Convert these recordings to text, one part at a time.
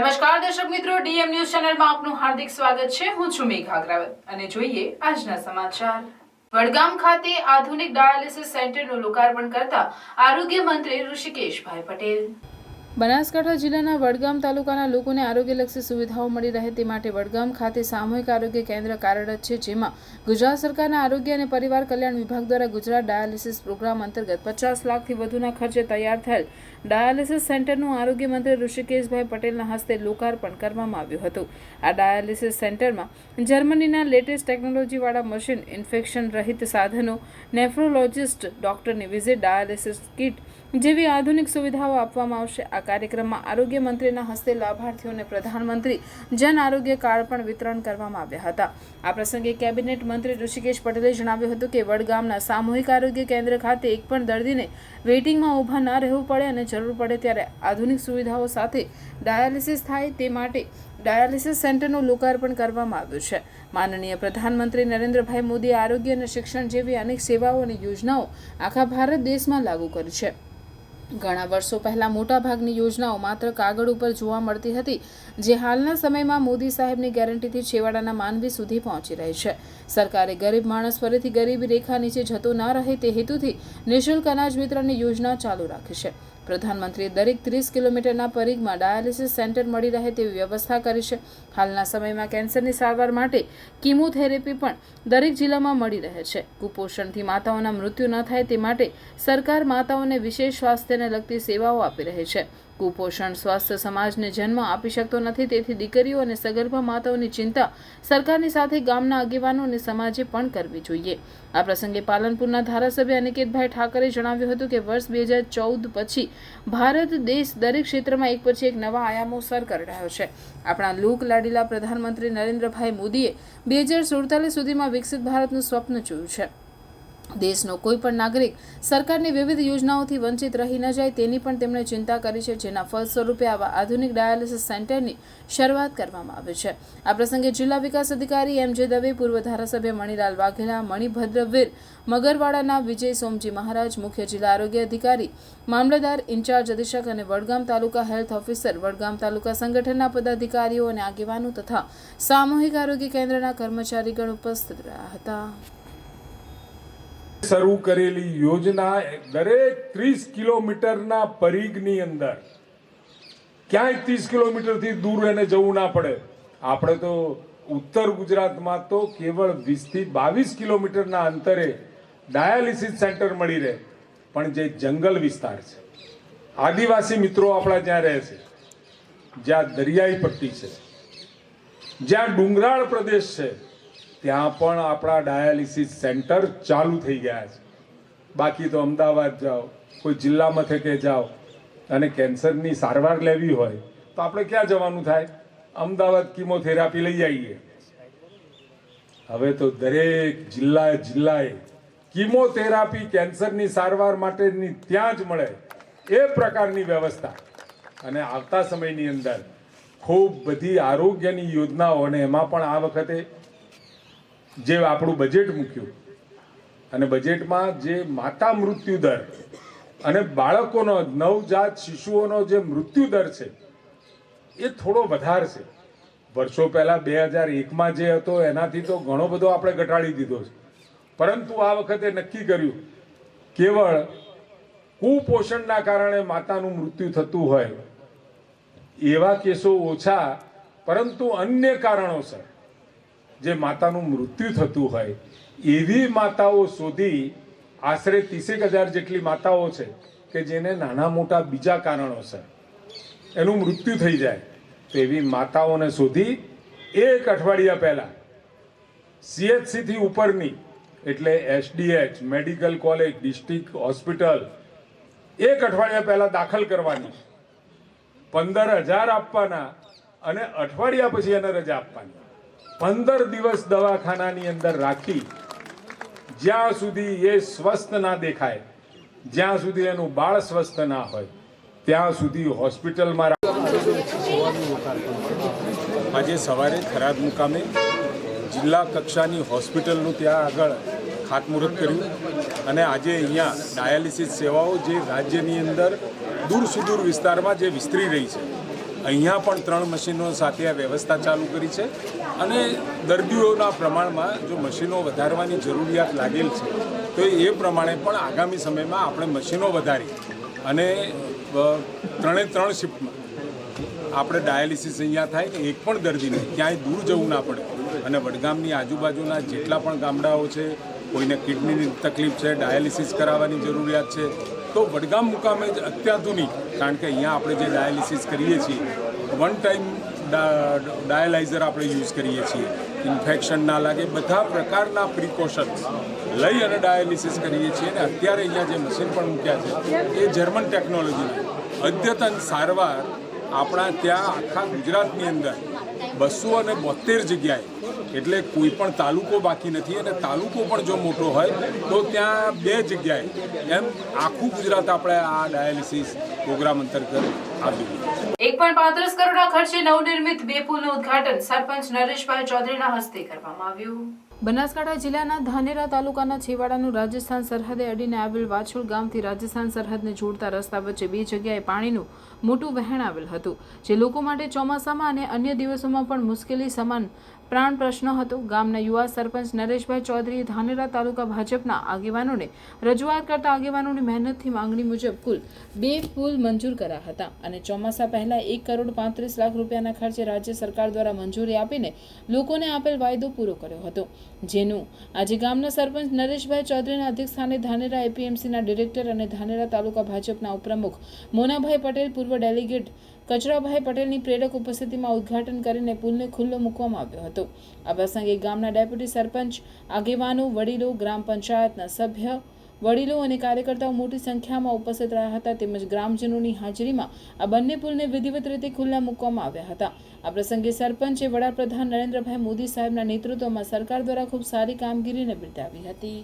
નમસ્કાર દર્શક મિત્રો, ડીએમ ન્યૂઝ ચેનલમાં આપનું હાર્દિક સ્વાગત છે. હું છું મેઘા અગ્રવાલ અને જોઈએ આજના સમાચાર. વડગામ ખાતે આધુનિક ડાયાલિસિસ સેન્ટરનું લોકાર્પણ કરતા આરોગ્ય મંત્રી ઋષિકેશભાઈ પટેલ. બનાસકાંઠા જિલ્લાના વડગામ તાલુકાના લોકોને આરોગ્યલક્ષી સુવિધાઓ મળી રહે તે માટે વડગામ ખાતે સામૂહિક આરોગ્ય કેન્દ્ર કાર્યરત છે, જેમાં ગુજરાત સરકારના આરોગ્ય અને પરિવાર કલ્યાણ વિભાગ દ્વારા ગુજરાત ડાયાલિસિસ પ્રોગ્રામ અંતર્ગત પચાસ લાખથી વધુના ખર્ચે તૈયાર થયેલ ડાયાલિસિસ સેન્ટરનું આરોગ્ય મંત્રી ઋષિકેશભાઈ પટેલના હસ્તે લોકાર્પણ કરવામાં આવ્યું હતું. આ ડાયાલિસિસ સેન્ટરમાં જર્મનીના લેટેસ્ટ ટેકનોલોજીવાળા મશીન ઇન્ફેક્શન રહિત સાધનો, નેફ્રોલોજિસ્ટ ડોક્ટરની વિઝિટ, ડાયાલિસિસ કિટ જેવી આધુનિક સુવિધાઓ આપવામાં આવશે. આ કાર્યક્રમમાં આરોગ્ય મંત્રીના હસ્તે લાભાર્થીઓને પ્રધાનમંત્રી જન આરોગ્ય કાર્ડ પણ વિતરણ કરવામાં આવ્યા હતા. આ પ્રસંગે કેબિનેટ મંત્રી ઋષિકેશ પટેલે જણાવ્યું હતું કે વડગામના સામૂહિક આરોગ્ય કેન્દ્ર ખાતે એક પણ દર્દીને વેઇટિંગમાં ઊભા ન રહેવું પડે અને જરૂર પડે ત્યારે આધુનિક સુવિધાઓ સાથે ડાયાલિસિસ થાય તે માટે ડાયાલિસિસ સેન્ટરનું લોકાર્પણ કરવામાં આવ્યું છે. માનનીય પ્રધાનમંત્રી નરેન્દ્રભાઈ મોદીએ આરોગ્ય અને શિક્ષણ જેવી અનેક સેવાઓ અને યોજનાઓ આખા ભારત દેશમાં લાગુ કરી છે. ઘણા વર્ષો પહેલાં મોટાભાગની યોજનાઓ માત્ર કાગળ ઉપર જોવા મળતી હતી, જે હાલના સમયમાં મોદી સાહેબની ગેરંટીથી છેવાડાના માનવી સુધી પહોંચી રહી છે. સરકારે ગરીબ માણસ ફરીથી ગરીબી રેખા નીચે જતો ન રહે તે હેતુથી નિઃશુલ્ક અનાજ વિતરણની યોજના ચાલુ રાખી છે. પ્રધાનમંત્રીએ દરેક ત્રીસ કિલોમીટરના પરિઘમાં ડાયાલિસિસ સેન્ટર મળી રહે તેવી વ્યવસ્થા કરી છે. હાલના સમયમાં કેન્સરની સારવાર માટે કિમોથેરેપી પણ દરેક જિલ્લામાં મળી રહે છે. કુપોષણથી માતાઓના મૃત્યુ ન થાય તે માટે સરકાર માતાઓને વિશેષ સ્વાસ્થ્યને લગતી સેવાઓ આપી રહી છે. કુપોષણ સ્વાસ્થ્ય સમાજને જન્મ આપી શકતો નથી, તેથી દીકરીઓ અને સગર્ભા માતાઓની ચિંતા સરકારની સાથે ગામના આગેવાનો અને સમાજે પણ કરવી જોઈએ. આ પ્રસંગે પાલનપુરના ધારાસભ્ય અનિકેતભાઈ ઠાકરે જણાવ્યું હતું કે વર્ષ બે હજાર ચૌદ પછી ભારત દેશ દરેક ક્ષેત્રમાં એક પછી એક નવા આયામો સર કરી છે. આપણા લોક લાડીલા પ્રધાનમંત્રી નરેન્દ્રભાઈ મોદીએ બે હજાર સુડતાલીસ સુધીમાં વિકસિત ભારતનું સ્વપ્ન જોયું છે. દેશનો કોઈ પણ નાગરિક સરકારની વિવિધ યોજનાઓથી વંચિત રહી ન જાય તેની પણ તેમણે ચિંતા કરી છે, જેના ફળસ્વરૂપે આવા આધુનિક ડાયાલિસિસ સેન્ટરની શરૂઆત કરવામાં આવી છે. આ પ્રસંગે જિલ્લા વિકાસ અધિકારી એમ જે દવે, પૂર્વ ધારાસભ્ય મણિલાલ વાઘેલા મણિભદ્રવીર મગરવાડાના વિજય સોમજી મહારાજ, મુખ્ય જિલ્લા આરોગ્ય અધિકારી, મામલતદાર ઇન્ચાર્જ અધિક્ષક અને વડગામ તાલુકા હેલ્થ ઓફિસર, વડગામ તાલુકા સંગઠનના પદાધિકારીઓ અને આગેવાનો તથા સામૂહિક આરોગ્ય કેન્દ્રના કર્મચારીગણ ઉપસ્થિત રહ્યા હતા. શરૂ કરેલી યોજના દરેક ત્રીસ કિલોમીટરના પરિઘની અંદર ક્યાંય ત્રીસ કિલોમીટરથી દૂર એને જવું ના પડે. આપણે તો ઉત્તર ગુજરાતમાં તો કેવળ વીસથી બાવીસ કિલોમીટરના અંતરે ડાયાલિસિસ સેન્ટર મળી રહે, પણ જે જંગલ વિસ્તાર છે. આદિવાસી મિત્રો આપણા જ્યાં રહે છે. જ્યાં દરિયાઈ પટ્ટી છે. જ્યાં ડુંગરાળ પ્રદેશ છે. ત્યાં પણ આપણા ડાયાલિસિસ સેન્ટર ચાલુ થઈ ગયા છે. બાકી તો અમદાવાદ જાઓ, કોઈ જિલ્લા મથકે જાઓ અને કેન્સરની સારવાર લેવી હોય તો આપણે ક્યાં જવાનું થાય? અમદાવાદ કિમોથેરાપી લઈ આવીએ. હવે તો દરેક જિલ્લા જિલ્લાએ કિમોથેરાપી કેન્સરની સારવાર માટેની ત્યાં જ મળે એ પ્રકારની વ્યવસ્થા. અને આવતા સમયની અંદર ખૂબ બધી આરોગ્યની યોજનાઓ અને એમાં પણ આ વખતે જે આપણું બજેટ મૂક્યું. અને બજેટમાં જે માતા મૃત્યુ દર અને બાળકોનો, નવજાત શિશુઓનો જે મૃત્યુ દર છે, એ થોડો વધારે છે. વર્ષો પહેલાં બે હજાર એકમાં જે હતો, એનાથી તો ઘણો બધો આપણે ઘટાડી દીધો છે. પરંતુ આ વખતે નક્કી કર્યું, કેવળ કુપોષણના કારણે માતાનું મૃત્યુ થતું હોય, એવા કેસો ઓછા, પરંતુ અન્ય કારણોસર જે માતાનું મૃત્યુ થતું હોય, એવી માતાઓ શોધી આશરે ત્રીસેક હજાર જેટલી માતાઓ છે કે જેને નાના મોટા બીજા કારણોસર એનું મૃત્યુ થઈ જાય. તો એવી માતાઓને શોધી એક અઠવાડિયા પહેલાં સીએચસીથી ઉપરની એટલે SDH medical college, district hospital એક અઠવાડિયા પહેલાં દાખલ કરવાની. પંદર હજાર આપવાના અને અઠવાડિયા પછી એને રજા આપવાની. પંદર દિવસ દવાખાનાની અંદર રાખી, જ્યાં સુધી એ સ્વસ્થ ના દેખાય, જ્યાં સુધી એનું બાળ સ્વસ્થ ના હોય, ત્યાં સુધી હોસ્પિટલમાં આજે સવારે થરાદ મુકામે જિલ્લા કક્ષાની હોસ્પિટલનું ત્યાં આગળ ખાતમુહૂર્ત કર્યું અને આજે અહીંયા ડાયાલિસિસ સેવાઓ જે રાજ્યની અંદર દૂર સુદૂર વિસ્તારમાં જે વિસ્તરી રહી છે, અહીંયા પણ ત્રણ મશીનો સાથે આ વ્યવસ્થા ચાલુ કરી છે. અને દર્દીઓના પ્રમાણમાં જો મશીનો વધારવાની જરૂરિયાત લાગેલ છે, તો એ પ્રમાણે પણ આગામી સમયમાં આપણે મશીનો વધારી અને ત્રણે ત્રણ શિફ્ટમાં આપણે ડાયાલિસિસ અહીંયા થાય એક પણ દર્દીને ક્યાંય દૂર જવું ના પડે. અને વડગામની આજુબાજુના જેટલા પણ ગામડાઓ છે, કોઈને કિડનીની તકલીફ છે, ડાયાલિસિસ કરાવવાની જરૂરિયાત છે, તો વડગામ મુકામે જ અત્યાધુનિક, કારણ કે અહીંયા આપણે જે ડાયાલિસિસ કરીએ છીએ, વન ટાઈમ ડાયાલાઇઝર આપણે યુઝ કરીએ છીએ. ઇન્ફેક્શન ના લાગે, બધા પ્રકારના પ્રિકોશન્સ લઈ અને ડાયાલિસિસ કરીએ છીએ અને અત્યારે અહીંયા જે મશીન પણ મૂક્યા છે, એ જર્મન ટેકનોલોજી અદ્યતન સારવાર આપણા ત્યાં આખા ગુજરાતની અંદર બસો અને બોતેર જગ્યાએ એટલે કોઈ પણ તાલુકો બાકી નથી અને તાલુકો પણ જો મોટો હોય તો ત્યાં બે જગ્યાએ એમ આખું ગુજરાત આપણે આ ડાયાલિસિસ પ્રોગ્રામ અંતર્ગત આપ્યું એક પણ પાંત્રીસ કરોડના ખર્ચે નવનિર્મિત બે પુલનું ઉદઘાટન સરપંચ નરેશભાઈ ચૌધરીના હસ્તે કરવામાં આવ્યું. બનાસકાંઠા જિલ્લાના ધાનેરા તાલુકાના છેવાડાનું રાજસ્થાન સરહદે અડીને આવેલ વાછોડ ગામથી રાજસ્થાન સરહદને જોડતા રસ્તા વચ્ચે બે જગ્યાએ પાણીનું મોટું વહેણ આવેલ હતું. જે લોકો માટે ચોમાસામાં અને અન્ય દિવસોમાં પણ મુશ્કેલી સમાન પ્રાણ પ્રશ્ન હતો. ગામના યુવા સરપંચ નરેશભાઈ ચૌધરીએ ધાનેરા તાલુકા ભાજપના આગેવાનોને રજૂઆત કરતા આગેવાનોની મહેનતથી માંગણી મુજબ કુલ બે પુલ મંજૂર કર્યા હતા અને ચોમાસા પહેલાં એક કરોડ પાંત્રીસ લાખ રૂપિયાના ખર્ચે રાજ્ય સરકાર દ્વારા મંજૂરી આપીને લોકોને આપેલ વાયદો પૂરો કર્યો હતો. જેનું આજે ગામના સરપંચ નરેશભાઈ ચૌધરીના અધ્યક્ષસ્થાને ધાનેરા એપીએમસીના ડિરેક્ટર અને ધાનેરા તાલુકા ભાજપના ઉપપ્રમુખ મોનાભાઈ પટેલ, પૂર્વ ડેલિગેટ કચરાભાઈ પટેલની પ્રેરક ઉપસ્થિતિમાં ઉદ્ઘાટન કરીને પુલને ખુલ્લો મૂકવામાં આવ્યો હતો. આ પ્રસંગે ગામના ડેપ્યુટી સરપંચ, આગેવાનો, વડીલો, ગ્રામ પંચાયતના સભ્ય, વડીલો અને કાર્યકર્તાઓ મોટી સંખ્યામાં ઉપસ્થિત રહ્યા હતા તેમજ ગ્રામજનોની હાજરીમાં આ બંને પુલને વિધિવત રીતે ખુલ્લા મૂકવામાં આવ્યા હતા. આ પ્રસંગે સરપંચે વડાપ્રધાન નરેન્દ્રભાઈ મોદી સાહેબના નેતૃત્વમાં સરકાર દ્વારા ખૂબ સારી કામગીરીને બિરદાવી હતી.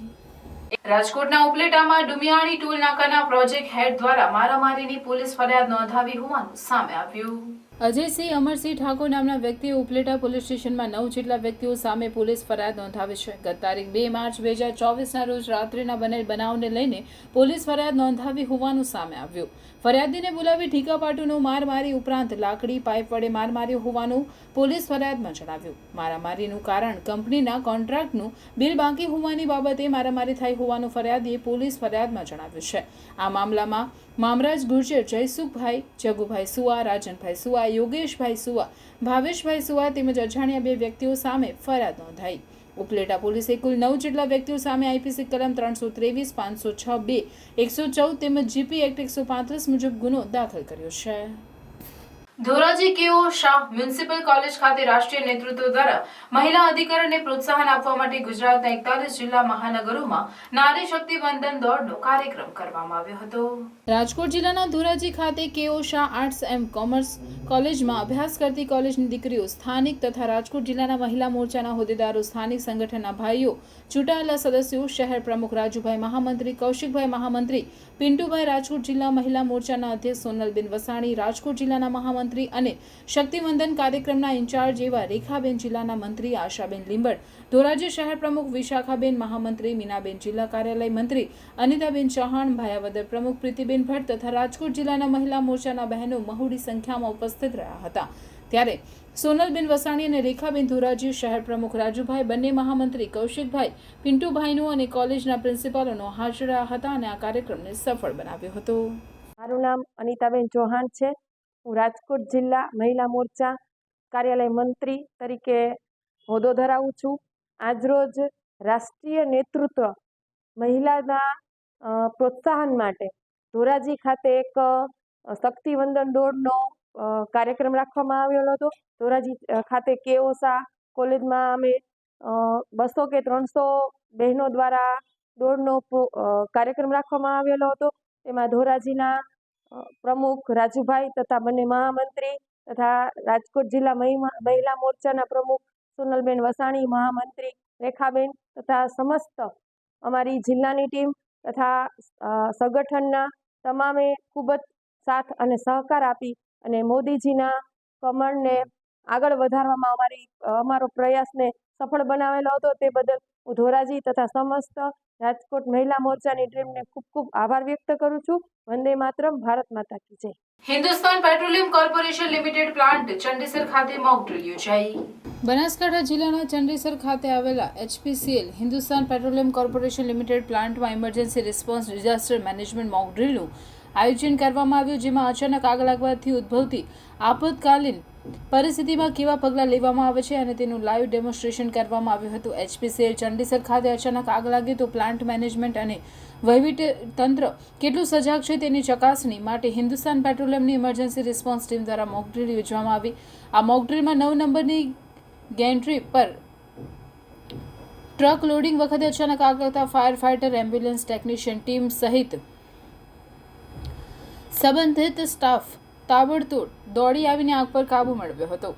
રાજકોટના ઉપલેટામાં ડુમિયાણી ટોલ નાકાના પ્રોજેક્ટ હેડ દ્વારા મારામારીની પોલીસ ફરિયાદ નોંધાવી હોવાનું સામે આવ્યું. અજયસિંહ અમરસિંહ ઠાકોર નામના વ્યક્તિએ ઉપલેટા પોલીસ સ્ટેશનમાં નવ જેટલા વ્યક્તિઓ સામે પોલીસ ફરિયાદ નોંધાવી છે. ગત તારીખ બે માર્ચ બે હજાર ચોવીસના રોજ રાત્રિના બનેલ બનાવને લઈને પોલીસ ફરિયાદ નોંધાવી હોવાનું સામે આવ્યું. ફરિયાદીને બોલાવી ઠીકાપાટુનો માર મારી ઉપરાંત લાકડી, પાઇપ વડે માર માર્યો હોવાનું પોલીસ ફરિયાદમાં જણાવ્યું. મારામારીનું કારણ કંપનીના કોન્ટ્રાક્ટનું બિલ બાકી હોવાની બાબતે મારામારી થઈ હોવાનું ફરિયાદીએ પોલીસ ફરિયાદમાં જણાવ્યું છે. આ મામલામાં મામરાજ ગુર્જર, જયસુખભાઈ, જગુભાઈ સુવા, રાજનભાઈ સુવા, યોગેશભાઈ સુવા, ભાવેશભાઈ સુવા તેમજ અજાણ્યા બે વ્યક્તિઓ સામે ફરિયાદ નોંધાઈ. ઉપલેટા પોલીસે કુલ નવ જેટલા વ્યક્તિઓ સામે આઈપીસી કલમ ત્રણસો ત્રેવીસ, પાંચસો છ બે, એકસો ચૌદ તેમજ જીપી એક્ટ એકસો પાંત્રીસ મુજબ ગુનો દાખલ કર્યો છે. Dhoraji K O Shah municipal college ખાતે રાષ્ટ્રીય નેતૃત્વ દ્વારા મહિલા અધિકારને પ્રોત્સાહન આપવા માટે ગુજરાતના એકતાલીસ જિલ્લા મહાનગરોમાં નારી શક્તિ વંદન દોડનો કાર્યક્રમ કરવામાં આવ્યો હતો. રાજકોટ જિલ્લાના ધોરાજી ખાતે K O Shah arts and commerce કોલેજમાં અભ્યાસ કરતી કોલેજની દીકરીઓ સ્થાનિક તથા રાજકોટ જિલ્લાના મહિલા મોરચાના હોદ્દેદારો, સ્થાનિક સંગઠનના ભાઈઓ, ચૂંટાયેલા સદસ્યો, શહેર પ્રમુખ રાજુભાઈ મહામંત્રી, કૌશિકભાઈ મહામંત્રી, પિન્ટુભાઈ રાજકોટ જિલ્લા મહિલા મોરચાના અધ્યક્ષ સોનલબેન વસાણી, રાજકોટ જિલ્લાના મહામંત્રી અને શક્તિવંદન કાર્યક્રમના ઇન્ચાર્જ એવા રેખાબેન જિલ્લાના મંત્રી આશાબેન લીંબડ, ધોરાજી શહેર પ્રમુખ વિશાખાબેન, મહામંત્રી મીનાબેન જિલ્લા કાર્યાલય મંત્રી અનિતાબેન ચૌહાણ, ભાયાવદર પ્રમુખ પ્રીતિબેન ભટ્ટ તથા રાજકોટ જિલ્લાના મહિલા મોરચાના બહેનો મહુડી સંખ્યામાં ઉપસ્થિત રહ્યા હતા. ત્યારે સોનલબેન વસાણી અને રેખાબેન ધોરાજી શહેર પ્રમુખ રાજુભાઈ, બંને મહામંત્રી કૌશિકભાઈ પિન્ટુભાઈનો અને કોલેજના પ્રિન્સિપાલોનો હાજર રહ્યા હતા અને આ કાર્યક્રમને સફળ બનાવ્યો હતો. મારું નામ અનિતાબેન ચૌહાણ છે. હું રાજકોટ જિલ્લા મહિલા મોરચા કાર્યાલય મંત્રી તરીકે હોદ્દો ધરાવું છું. આજરોજ રાષ્ટ્રીય નેતૃત્વ મહિલાના પ્રોત્સાહન માટે ધોરાજી ખાતે એક શક્તિવંદન દોડનો કાર્યક્રમ રાખવામાં આવેલો હતો. ધોરાજી ખાતે કેઓસા કોલેજમાં અમે બસો કે ત્રણસો બહેનો દ્વારા દોડનો કાર્યક્રમ રાખવામાં આવેલો હતો. તેમાં ધોરાજીના પ્રમુખ રાજુભાઈ તથા બંને મહામંત્રી તથા રાજકોટ જિલ્લા મહિલા મોરચાના પ્રમુખ સોનલબેન વસાણી, મહામંત્રી રેખાબેન તથા સમસ્ત અમારી જિલ્લાની ટીમ તથા સંગઠનના તમામે ખૂબ જ સાથ અને સહકાર આપી અને મોદીજીના કમળને આગળ વધારવામાં અમારી, અમારો પ્રયાસને સફળ બનાવેલો હતો તે બદલ હું ધોરાજી તથા સમસ્ત રાજકોટ મહિલા મોરચાની ટીમને ખૂબ ખૂબ આભાર વ્યક્ત કરું છું. વંદે માતરમ ભારત માતા કી જય. Hindustan petroleum corporation limited plant Chandisar ખાતે મોક ડ્રિલ યોજાઈ. બનાસકાંઠા જિલ્લાના ચંડીસર ખાતે આવેલા HPCL Hindustan petroleum corporation limited પ્લાન્ટમાં emergency response disaster management mock ડ્રિલનું આયોજન કરવામાં આવ્યું જેમાં અચાનક આગ લાગવાથી ઉદ્ભવતી આપતકાલીન પરિસ્થિતિમાં કેવા પગલાં લેવામાં આવે છે અને તેનું લાઈવ ડેમોન્સ્ટ્રેશન કરવામાં આવ્યું હતું. એચપીસીએલ ચંડીસર ખાતે અચાનક આગ લાગી તો પ્લાન્ટ મેનેજમેન્ટ અને વહીવટ તંત્ર કેટલું સજાગ છે તેની ચકાસણી માટે હિન્દુસ્તાન પેટ્રોલિયમની ઇમરજન્સી રિસ્પોન્સ ટીમ દ્વારા મોકડ્રીલ યોજવામાં આવી. આ મોકડ્રીલમાં નવ નંબરની ગેન્ટ્રી પર ટ્રક લોડિંગ વખતે અચાનક આગ લાગતા fire fighter ambulance technician team સહિત સંબંધિત સ્ટાફ તાબડતોડ દોડી આવીને આગ પર કાબુ મેળવ્યો હતો.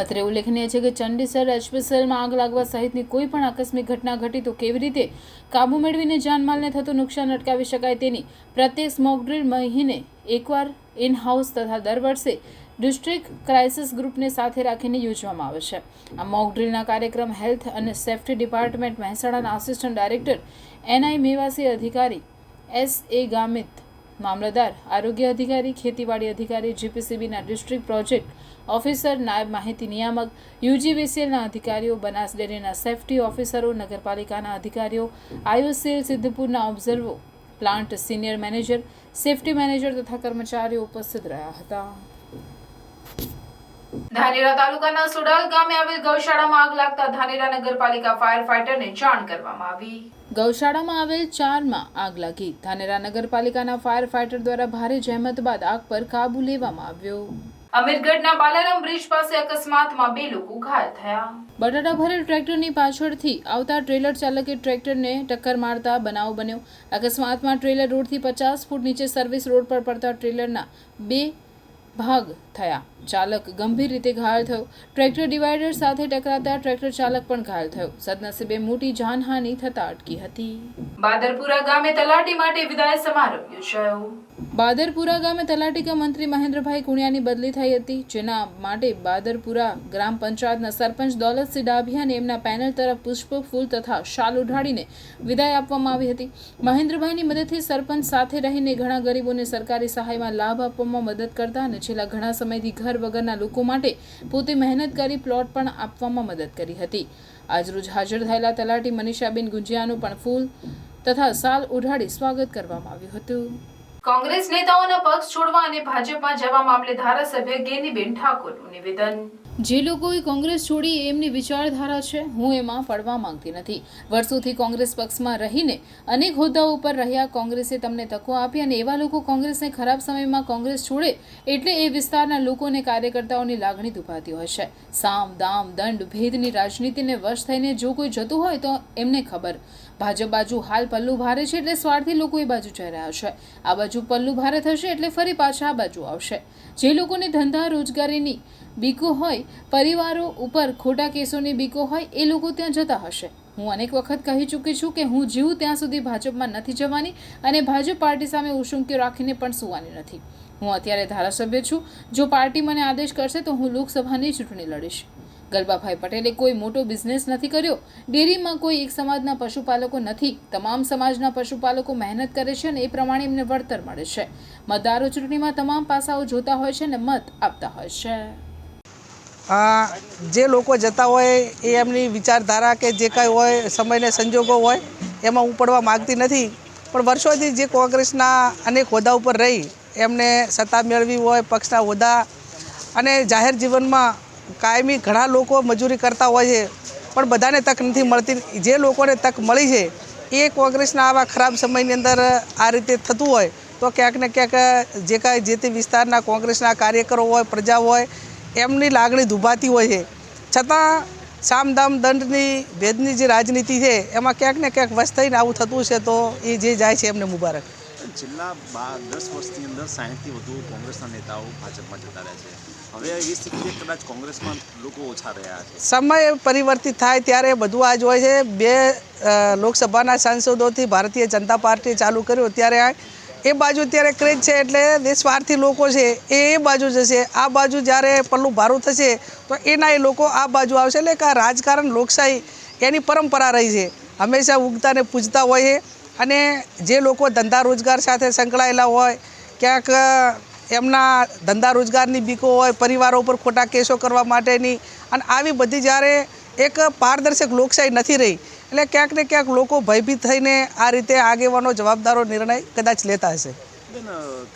અત્રે ઉલ્લેખનીય છે કે ચંડીસર એચપીસીએલમાં આગ લાગવા સહિતની કોઈ પણ આકસ્મિક ઘટના ઘટી તો કેવી રીતે કાબુ મેળવીને જાનમાલને થતું નુકસાન અટકાવી શકાય તેની પ્રત્યેક મોકડ્રીલ મહિને એકવાર ઇન હાઉસ તથા દર વર્ષે ડિસ્ટ્રિક્ટ ક્રાઇસિસ ગ્રુપને સાથે રાખીને યોજવામાં આવે છે. આ મોક ડ્રીલના કાર્યક્રમ હેલ્થ અને સેફ્ટી ડિપાર્ટમેન્ટ મહેસાણાના આસિસ્ટન્ટ ડાયરેક્ટર એનઆઈ મેવાસી અધિકારી એસ એ ગામિત મામલતદાર, આરોગ્ય અધિકારી, ખેતીવાડી અધિકારી, જીપીસીબીના ડિસ્ટ્રિક્ટ પ્રોજેક્ટ ઓફિસર, નાયબ માહિતી નિયામક, યુજીવીસીએલના અધિકારીઓ, બનાસ ડેરીના સેફટી ઓફિસરો, નગરપાલિકાના અધિકારીઓ આયુસીએલ સિદ્ધપુરના ઓબ્ઝર્વો plant senior manager, safety manager તથા કર્મચારીઓ ઉપસ્થિત રહ્યા હતા. ધાનેરા તાલુકાના સુડાલ ગામે આવેલ ગૌશાળામાં આગ લાગતા ધાનેરા નગરપાલિકા ફાયર ફાઈટરને જાણ કરવામાં આવી. ગૌશાળામાં આવેલ ચારમાં આગ લાગી. ધાનેરા નગરપાલિકાના ફાયર ફાઈટર દ્વારા ભારે જહેમત બાદ આગ પર કાબુ લેવામાં આવ્યો. અમીરગઢના બાલારામ બ્રિજ પાસે અકસ્માતમાં બે લોકો ઘાયલ થયા. બટાટા ભરેલ ટ્રેક્ટરની પાછળથી આવતા ટ્રેલર ચાલકે ટ્રેક્ટરને ટક્કર મારતા બનાવ બન્યો. અકસ્માતમાં ટ્રેલર રોડથી પચાસ ફૂટ નીચે સર્વિસ રોડ પર પડતા ટ્રેલરના બે ભાગ થયા. ચાલક ગંભીર રીતે ઘાયલ થયો. ટ્રેક્ટર ડિવાઈડર સાથે ટકરાતા ટ્રેક્ટર ચાલક પણ ઘાયલ થયો. સદનસીબે મોટી જાનહાનિ થતા અટકી હતી. બાદરપુરા ગામે તલાટી માટે વિદાય સમારોહ યોજાયો. બાદરપુરા ગામે તલાટીકા મંત્રી મહેન્દ્રભાઈ કુણિયાની બદલી થઈ હતી જેના માટે બાદરપુરા ગ્રામ પંચાયતના સરપંચ દોલતસિંહ ડાભિયાને એમના પેનલ તરફ પુષ્પ ફૂલ તથા શાલ ઉઢાડીને વિદાય આપવામાં આવી હતી. મહેન્દ્રભાઈની મદદથી સરપંચ સાથે રહીને ઘણા ગરીબોને સરકારી સહાયમાં લાભ આપવામાં મદદ કરતા અને છેલ્લા ઘણા સમયથી ઘર વગરના લોકો માટે પોતે મહેનત કરી પ્લોટ પણ આપવામાં મદદ કરી હતી. આજરોજ હાજર થયેલા તલાટી મનીષાબેન ગુંજિયાનું પણ ફૂલ તથા સાલ ઉઢાડી સ્વાગત કરવામાં આવ્યું હતું. કોંગ્રેસ નેતાઓના પક્ષ છોડવા અને ભાજપમાં જવા મામલે ધારાસભ્ય ગેનીબેન ઠાકોરનું નિવેદન. જે લોકોએ કોંગ્રેસ છોડી એમની વિચારધારા છે, હું એમાં પડવા માંગતી નથી. વર્ષોથી કોંગ્રેસ પક્ષમાં રહીને અનેક હોદ્દાઓ ઉપર રહ્યા, કોંગ્રેસે તમને તકો આપી અને એવા લોકો કોંગ્રેસને ખરાબ સમયમાં કોંગ્રેસ છોડે એટલે એ વિસ્તારના લોકો અને કાર્યકર્તાઓની લાગણી દુભાતી હોય છે. સામ, દામ, દંડ, ભેદની રાજનીતિને વશ થઈને જો કોઈ જતું હોય તો એમને ખબર. ભાજપ બાજુ હાલ પલ્લું ભારે છે એટલે સ્વાર્થી લોકો એ બાજુ જઈ રહ્યા છે. આ બાજુ પલ્લું ભારે થશે એટલે ફરી પાછા આ બાજુ આવશે. જે લોકોને ધંધા રોજગારીની બીકો હોય, પરિવારો ઉપર ખોટા કેસોની બીકો હોય, એ લોકો ત્યાં જતા હશે. હું અનેક વખત કહી ચૂકી છું કે હું જીવું ત્યાં સુધી ભાજપમાં નથી જવાની અને ભાજપ પાર્ટી સામે ઉશુંકી રાખીને પણ સુવાની નથી. હું અત્યારે ધારાસભ્ય છું. જો પાર્ટી મને આદેશ કરશે તો હું લોકસભાની ચૂંટણી લડીશ. ગલબાભાઈ પટેલે કોઈ મોટો બિઝનેસ નથી કર્યો. ડેરીમાં કોઈ એક સમાજના પશુપાલકો નથી. તમામ સમાજના પશુપાલકો મહેનત કરે છે અને એ પ્રમાણે એમને વળતર મળે છે. મતદારો ચૂંટણીમાં તમામ પાસાઓ જોતા હોય છે અને મત આપતા હોય છે. જે લોકો જતા હોય એ એમની વિચારધારા કે જે કાંઈ હોય, સમયને સંજોગો હોય, એમાં હું પડવા માગતી નથી. પણ વર્ષોથી જે કોંગ્રેસના અનેક હોદ્દા ઉપર રહી, એમને સત્તા મેળવી હોય, પક્ષના હોદ્દા અને જાહેર જીવનમાં કાયમી ઘણા લોકો મજૂરી કરતા હોય છે, પણ બધાને તક નથી મળતી. જે લોકોને તક મળી છે, એ કોંગ્રેસના આવા ખરાબ સમયની અંદર આ રીતે થતું હોય, તો ક્યાંક ને ક્યાંક જે કાંઈ જે તે વિસ્તારના કોંગ્રેસના કાર્યકરો હોય પ્રજા હોય, એમની લાગણી દુભાતી હોય છે. છતાં સામદામ દંડની, ભેદની જે રાજનીતિ છે, એમાં ક્યાંક ને ક્યાંક વશ થઈને આવું થતું છે, તો એ જે જાય છે એમને મુબારક. છેલ્લા બાર, દસ વર્ષની અંદર સાહીઠથી વધુ કોંગ્રેસના નેતાઓ ભાજપમાં જતા રહ્યા છે. હવે એવી સ્થિતિ છે કદાચ કોંગ્રેસમાં લોકો ઓછા રહ્યા છે. સમય પરિવર્તિત થાય ત્યારે બધું આ જ હોય છે. બે લોકસભાના સાંસદોથી ભારતીય જનતા પાર્ટી ચાલુ કર્યું. ત્યારે એ બાજુ ત્યારે ક્રેજ છે એટલે જે સ્વાર્થી લોકો છે એ એ બાજુ જશે. આ બાજુ જ્યારે પલ્લું ભારું થશે તો એના એ લોકો આ બાજુ આવશે. એટલે કે આ રાજકારણ લોકશાહી એની પરંપરા રહી છે. હંમેશા ઉગતાને પૂજતા હોઈએ અને જે લોકો ધંધા રોજગાર સાથે સંકળાયેલા હોય ક્યાંક એમના ધંધા રોજગારની બીકો હોય પરિવારો ઉપર ખોટા કેસો કરવા માટેની અને આવી બધી જ્યારે એક પારદર્શક લોકશાહી નથી રહી એટલે ક્યાંક ને ક્યાંક લોકો ભયભીત થઈને આ રીતે આગેવાનો જવાબદારો નિર્ણય કદાચ લેતા હશે. બેન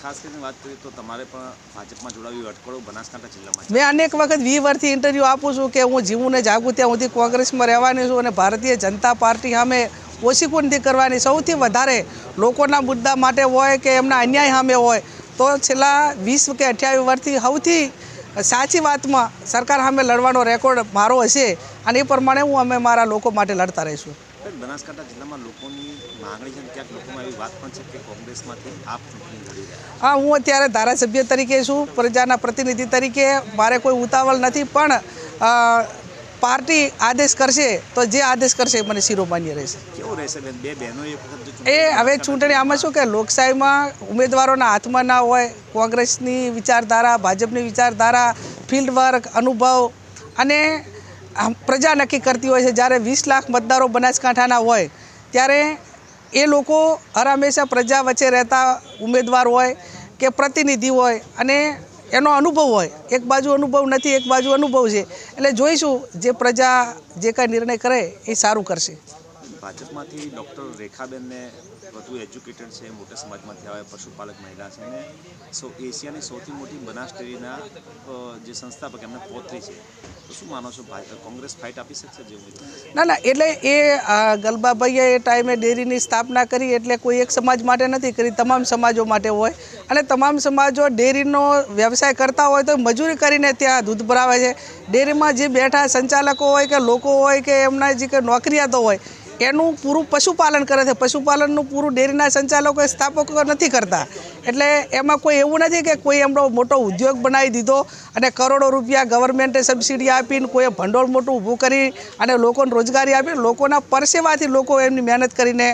ખાસ કરીને વાત કરીએ તો તમારે પણ ભાજપમાં જોડાવી અટકળો બનાસકાંઠા જિલ્લામાં મેં અનેક વખત વી વર્ષથી ઇન્ટરવ્યૂ આપું છું કે હું જીવું ને જાગું ત્યાં સુધી કોંગ્રેસમાં રહેવાની છું અને ભારતીય જનતા પાર્ટી સામે ઓછી કોઈ નથી કરવાની સૌથી વધારે લોકોના મુદ્દા માટે હોય કે એમના અન્યાય સામે હોય તો છેલ્લા વીસ કે અઠ્યાવીસ વર્ષથી સૌથી સાચી વાતમાં સરકાર સામે લડવાનો રેકોર્ડ મારો હશે અને એ પ્રમાણે હું અમે મારા લોકો માટે લડતા રહીશું. બનાસકાંઠા જિલ્લામાં લોકોની માંગણી છે ક્યાંક લોકોમાં એવી વાત પણ છે કે કોંગ્રેસમાંથી આપ ચૂંટણી લડી રહ્યા હા હું અત્યારે ધારાસભ્ય તરીકે છું પ્રજાના પ્રતિનિધિ તરીકે. મારે કોઈ ઉતાવળ નથી પણ પાર્ટી આદેશ કરશે તો જે આદેશ કરશે એ મને શિરોમાન્ય રહેશે. કેવું રહેશે બેન? બે બહેનો એક વખત જો એ હવે ચૂંટણી આમાં શું કે લોકશાહીમાં ઉમેદવારોના હાથમાં ના હોય કોંગ્રેસની વિચારધારા ભાજપની વિચારધારા ફિલ્ડ વર્ક અનુભવ અને પ્રજા નક્કી કરતી હોય છે. જ્યારે વીસ લાખ મતદારો બનાસકાંઠાના હોય ત્યારે એ લોકો હર હંમેશા પ્રજા વચ્ચે રહેતા ઉમેદવાર હોય કે પ્રતિનિધિ હોય અને એનો અનુભવ હોય. એક બાજુ અનુભવ નથી, એક બાજુ અનુભવ છે. એટલે જોઈશું જે પ્રજા જે કાંઈ નિર્ણય કરે એ સારું કરશે. ભાજપમાંથી ડૉક્ટર રેખાબેનને વધુ એજ્યુકેટેડ છે, મોટા સમાજમાંથી આવે પશુપાલક મહિલા છે અને સો એશિયાની સૌથી મોટી બનાસ ડેરીના જે સંસ્થાપક એમને પોત્રી છે. ના ના, એટલે એ ગલબાભાઈએ એ ટાઈમે ડેરીની સ્થાપના કરી એટલે કોઈ એક સમાજ માટે નથી કરી, તમામ સમાજો માટે હોય. અને તમામ સમાજો ડેરીનો વ્યવસાય કરતા હોય તો મજૂરી કરીને ત્યાં દૂધ ભરાવે છે. ડેરીમાં જે બેઠા સંચાલકો હોય કે લોકો હોય કે એમના જે કે નોકરિયાતો હોય એનું પૂરું પશુપાલન કરે છે. પશુપાલનનું પૂરું ડેરીના સંચાલકો સ્થાપકો નથી કરતા. એટલે એમાં કોઈ એવું નથી કે કોઈ એમનો મોટો ઉદ્યોગ બનાવી દીધો અને કરોડો રૂપિયા ગવર્મેન્ટે સબસિડી આપીને કોઈએ ભંડોળ મોટું ઊભું કરી અને લોકોને રોજગારી આપી, લોકોના પરસેવાથી લોકો એમની મહેનત કરીને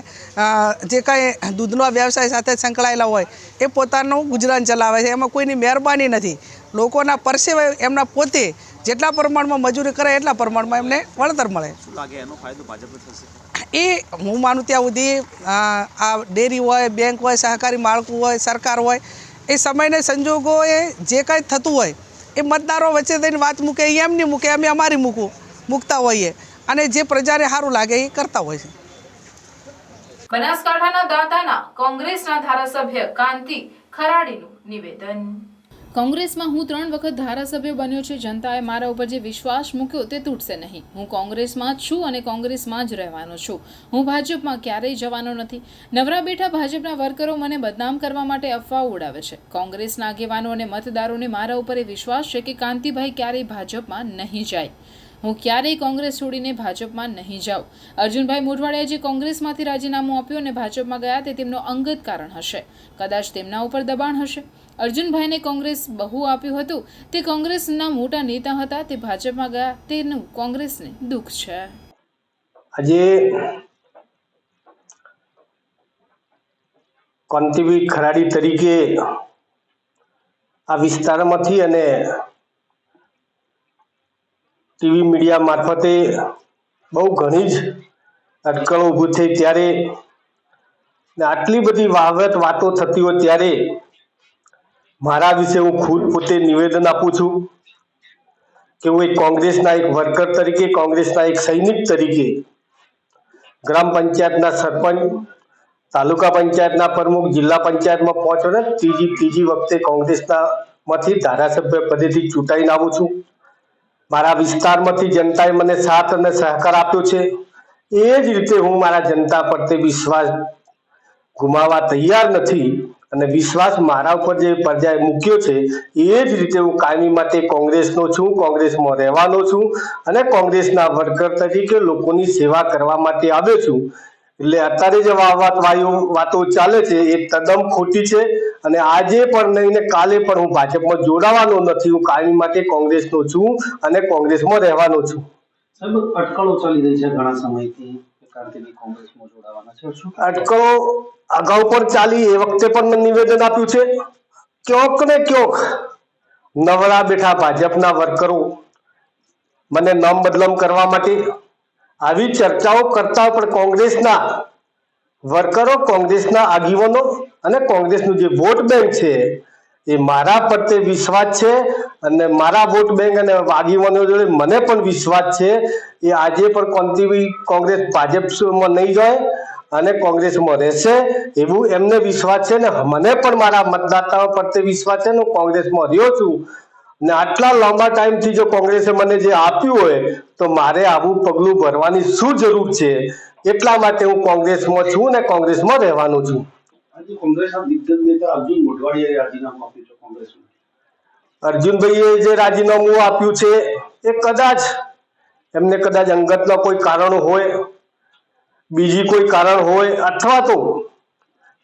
જે કાંઈ દૂધનો વ્યવસાય સાથે સંકળાયેલા હોય, એ પોતાનું ગુજરાન ચલાવે છે. એમાં કોઈની મહેરબાની નથી. લોકોના પરસેવા એમના પોતે જેટલા પ્રમાણમાં મજૂરી કરે એટલા પ્રમાણમાં એમને વળતર મળે. શું લાગે? એનો ફાયદો ભાજપને થશે? એ હું માનું ત્યાં સુધી આ ડેરી હોય, બેંક હોય, સહકારી માળખું હોય, સરકાર હોય, એ સમયને સંજોગોએ જે કાંઈ થતું હોય, એ મતદારો વચ્ચે થઈને વાત મૂકે એ એમની મૂકે, અમે અમારી મૂકું, મૂકતા હોઈએ. અને જે પ્રજાને સારું લાગે એ કરતા હોય છે. બનાસકાંઠાના દાતાના કોંગ્રેસના ધારાસભ્ય કાંતિ ખરાડીનું નિવેદન. કોંગ્રેસમાં હું ત્રણ વખત ધારાસભ્ય બન્યો છે. જનતાએ મારા ઉપર જે વિશ્વાસ મૂક્યો તે તૂટશે નહીં. હું કોંગ્રેસમાં છું અને કોંગ્રેસમાં જ રહેવાનો છું. હું ભાજપમાં ક્યારેય જવાનો નથી. નવરા બેઠા ભાજપના વર્કરો મને બદનામ કરવા માટે અફવાઓ ઉડાવે છે. કોંગ્રેસના આગેવાનો અને મતદારોને મારા ઉપર એ વિશ્વાસ છે કે કાંતિભાઈ ક્યારેય ભાજપમાં નહીં જાય. હું ક્યારેય કોંગ્રેસ છોડીને ભાજપમાં નહીં જાઉં. અર્જુનભાઈ મોઢવાડિયાએ જે કોંગ્રેસમાંથી રાજીનામું આપ્યું અને ભાજપમાં ગયા તે તેમનો અંગત કારણ હશે. કદાચ તેમના ઉપર દબાણ હશે. અર્જુનભાઈને કોંગ્રેસ બહુ આપ્યું હતું. તે કોંગ્રેસના મોટા નેતા હતા. તે ભાજપમાં ગયા. તેનું કોંગ્રેસને દુઃખ છે. આજે કોંતીવી ખરાડી તરીકે આ વિસ્તારમાંથી અને ટીવી મીડિયા મારફતે બહુ ઘણી જ અટકળો ઊભી થઈ. ત્યારે આટલી બધી વાવત વાતો થતી હોય ત્યારે મારા વિશે હું ખુદ પોતે નિવેદન આપું છું કે હું એક કોંગ્રેસના એક વર્કર તરીકે, કોંગ્રેસના એક સૈનિક તરીકે, ગ્રામ પંચાયતના સરપંચ, તાલુકા પંચાયતના પ્રમુખ, જિલ્લા પંચાયતમાં પહોંચ્યો ને ત્રીજી ત્રીજી વખતે કોંગ્રેસના માંથી ધારાસભ્ય પદેથી ચૂંટાઈને આવું છું. મારા વિસ્તારમાંથી જનતાએ મને સાથ અને સહકાર આપ્યો છે. એ જ રીતે હું મારા જનતા પ્રત્યે વિશ્વાસ ગુમાવવા તૈયાર નથી. અને વિશ્વાસ મારા ઉપર જે પ્રજાએ મૂક્યો છે, એ જ રીતે હું કાયમી માટે કોંગ્રેસનો છું, કોંગ્રેસમાં રહેવાનો છું અને કોંગ્રેસના વર્કર તરીકે લોકોની સેવા કરવા માટે આવ્યો છું. એટલે અત્યારે જે વાત વાતો ચાલે છે, એ તદ્દન ખોટી છે અને આજે પણ નહીં ને કાલે પણ હું ભાજપમાં જોડાવાનો નથી, હું કાયમી માટે કોંગ્રેસનો છું અને કોંગ્રેસમાં રહેવાનો છું. સાહેબ, અટકળો ચાલી રહી છે ઘણા સમયથી. અટકળો અગાઉ પણ ચાલી, એ વખતે પણ મેં નિવેદન આપ્યું છે. ક્યોક ને ક્યોક નવરા બેઠા ભાજપના વર્કરો મને નામ બદલમ કરવા માટે આવી ચર્ચાઓ કરતા પણ કોંગ્રેસના વર્કરો, કોંગ્રેસના આગેવાનો અને કોંગ્રેસનું જે વોટ બેંક છે એ મારા પ્રત્યે વિશ્વાસ છે અને મારા વોટ બેંક અને આગેવાનો જોડે મને પણ વિશ્વાસ છે. એ આજે પણ કોંતી કોંગ્રેસ ભાજપમાં નહીં જાય અને કોંગ્રેસમાં રહેશે એવું એમને વિશ્વાસ છે ને મને પણ મારા મતદાતાઓ પ્રત્યે વિશ્વાસ છે ને હું કોંગ્રેસમાં રહ્યો છું. ને આટલા લાંબા ટાઈમથી જો કોંગ્રેસે મને જે આપ્યું હોય તો મારે આવું પગલું ભરવાની શું જરૂર છે? એટલા માટે હું કોંગ્રેસમાં છું ને કોંગ્રેસમાં રહેવાનું છું. આજે અર્જુનભાઈએ જે રાજીનામું આપ્યું છે, એ કદાચ એમને કદાચ અંગતના કોઈ કારણ હોય, બીજી કોઈ કારણ હોય, અથવા તો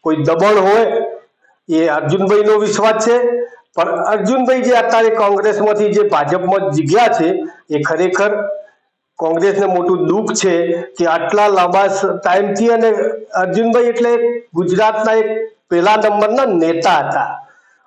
કોઈ દબાણ હોય, એ અર્જુનભાઈનો વિશ્વાસ છે. પણ અર્જુનભાઈ જે અત્યારે કોંગ્રેસમાંથી જે ભાજપમાં જીગ્યા છે, એ ખરેખર કોંગ્રેસને મોટું દુઃખ છે કે આટલા લાંબા ટાઈમથી અને અર્જુનભાઈ એટલે ગુજરાતના એક પહેલા નંબરના નેતા હતા.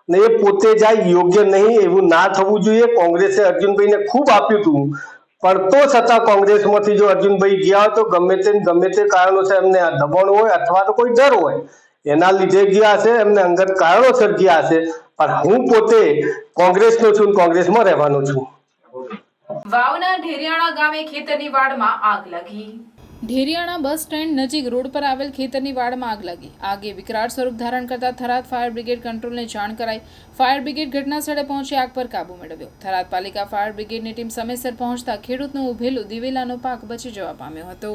ને એ પોતે જાય યોગ્ય નહીં એવું ના થવું જોઈએ. કોંગ્રેસે અર્જુનભાઈને ખૂબ આપ્યું હતું. પણ તો છતાં કોંગ્રેસમાંથી જો અર્જુનભાઈ ગયા તો ગમે તે ગમે તે કારણોસર એમને આ દબાણ હોય અથવા તો કોઈ ડર હોય. એના લીધે ગયા હશે, એમને અંગત કારણોસર ગયા હશે. પણ હું પોતે કોંગ્રેસનો છું કોંગ્રેસમાં રહેવાનો છું. વાવના ઢેરિયાણા ગામે ખેતરની વાડમાં આગ લાગી. ઢેરિયાણા બસ સ્ટેન્ડ નજીક રોડ પર આવેલ ખેતરની વાડમાં આગ લાગી. આગે વિકરાળ સ્વરૂપ ધારણ કરતા થરાદ ફાયર બ્રિગેડ કંટ્રોલને જાણ કરાઈ. ફાયર બ્રિગેડ ઘટના સ્થળે પહોંચી આગ પર કાબુ મેળવ્યો. થરાદ પાલિકા ફાયર બ્રિગેડની ટીમ સમયસર પહોંચતા ખેડૂતનું ઉભેલું દિવેલાનો પાક બચી જવા પામ્યો હતો.